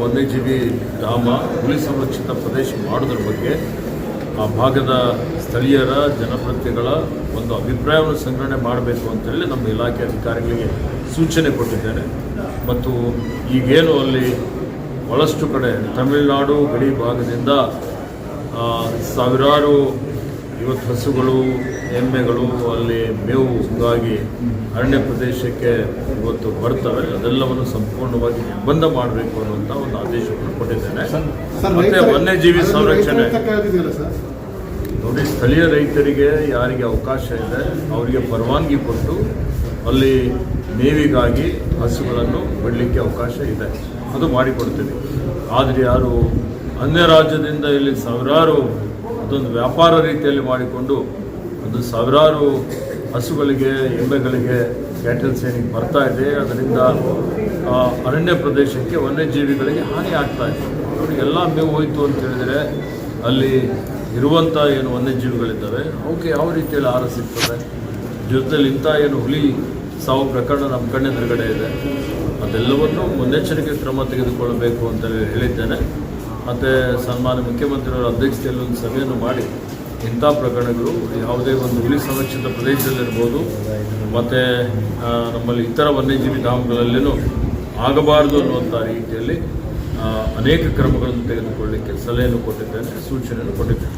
ವನ್ಯಜೀವಿ ಧಾಮ ಹುಲಿ ಸಂರಕ್ಷಿತ ಪ್ರದೇಶ ಮಾಡೋದ್ರ ಬಗ್ಗೆ ಆ ಭಾಗದ ಸ್ಥಳೀಯರ ಜನಪ್ರತಿನಿಧಿಗಳ ಒಂದು ಅಭಿಪ್ರಾಯವನ್ನು ಸಂಗ್ರಹಣೆ ಮಾಡಬೇಕು ಅಂತೇಳಿ ನಮ್ಮ ಇಲಾಖೆ ಅಧಿಕಾರಿಗಳಿಗೆ ಸೂಚನೆ ಕೊಟ್ಟಿದ್ದೇನೆ. ಮತ್ತು ಈಗೇನು ಅಲ್ಲಿ ಭಾಳಷ್ಟು ಕಡೆ ತಮಿಳುನಾಡು ಗಡಿ ಭಾಗದಿಂದ ಸಾವಿರಾರು ಇವತ್ತು ಹಸುಗಳು ಎಮ್ಮೆಗಳು ಅಲ್ಲಿ ಮೇವು ಹಂಗಾಗಿ ಅರಣ್ಯ ಪ್ರದೇಶಕ್ಕೆ ಇವತ್ತು ಬರ್ತವೆ. ಅದೆಲ್ಲವನ್ನು ಸಂಪೂರ್ಣವಾಗಿ ನಿರ್ಬಂಧ ಮಾಡಬೇಕು ಅನ್ನುವಂಥ ಒಂದು ಆದೇಶವನ್ನು ಕೊಟ್ಟಿದ್ದೇನೆ ಮತ್ತೆ ವನ್ಯಜೀವಿ ಸಂರಕ್ಷಣೆ ನೋಡಿ ಸ್ಥಳೀಯ ರೈತರಿಗೆ ಯಾರಿಗೆ ಅವಕಾಶ ಇದೆ ಅವರಿಗೆ ಪರವಾನಗಿ ಕೊಟ್ಟು ಅಲ್ಲಿ ಮೇವಿಗಾಗಿ ಹಸುಗಳನ್ನು ಬಿಡಲಿಕ್ಕೆ ಅವಕಾಶ ಇದೆ. ಅದು ಮಾಡಿಕೊಡ್ತೀವಿ. ಆದರೆ ಯಾರು ಅನ್ಯ ರಾಜ್ಯದಿಂದ ಇಲ್ಲಿ ಸಾವಿರಾರು ಅದೊಂದು ವ್ಯಾಪಾರ ರೀತಿಯಲ್ಲಿ ಮಾಡಿಕೊಂಡು ಒಂದು ಸಾವಿರಾರು ಹಸುಗಳಿಗೆ, ಎಮ್ಮೆಗಳಿಗೆ ಕ್ಯಾಟಲ್ ಏನಿಗೆ ಬರ್ತಾ ಇದೆ. ಅದರಿಂದ ಅರಣ್ಯ ಪ್ರದೇಶಕ್ಕೆ ವನ್ಯಜೀವಿಗಳಿಗೆ ಹಾನಿ ಆಗ್ತಾ ಇದೆ. ಎಲ್ಲ ಮೇವು ಹೋಯಿತು ಅಂತ ಹೇಳಿದರೆ ಅಲ್ಲಿ ಇರುವಂಥ ಏನು ವನ್ಯಜೀವಿಗಳಿದ್ದಾವೆ ಅವಕ್ಕೆ ಯಾವ ರೀತಿಯಲ್ಲಿ ಆಹಾರ ಸಿಗ್ತದೆ? ಜೊತೆಲಿ ಇಂಥ ಏನು ಹುಲಿ ಸಾವು ಪ್ರಕರಣ ನಮ್ಮ ಕಣ್ಣೆದುರುಗಡೆ ಇದೆ. ಅದೆಲ್ಲವನ್ನು ಮುನ್ನೆಚ್ಚರಿಕೆ ಕ್ರಮ ತೆಗೆದುಕೊಳ್ಳಬೇಕು ಅಂತ ಹೇಳಿದ್ದೇನೆ. ಮತ್ತು ಸನ್ಮಾನ್ಯ ಮುಖ್ಯಮಂತ್ರಿಯವರ ಅಧ್ಯಕ್ಷತೆಯಲ್ಲಿ ಒಂದು ಸಭೆಯನ್ನು ಮಾಡಿ, ಇಂಥ ಪ್ರಕರಣಗಳು ಯಾವುದೇ ಒಂದು ಹುಲಿ ಸಂರಕ್ಷಿತ ಪ್ರದೇಶದಲ್ಲಿರ್ಬೋದು, ಮತ್ತು ನಮ್ಮಲ್ಲಿ ಇತರ ವನ್ಯಜೀವಿ ಧಾಮಗಳಲ್ಲಿನೂ ಆಗಬಾರದು ಅನ್ನುವಂಥ ರೀತಿಯಲ್ಲಿ ಅನೇಕ ಕ್ರಮಗಳನ್ನು ತೆಗೆದುಕೊಳ್ಳಲಿಕ್ಕೆ ಸಲಹೆಯನ್ನು ಕೊಟ್ಟಿದ್ದೇನೆ, ಸೂಚನೆಯನ್ನು ಕೊಟ್ಟಿದ್ದೇನೆ.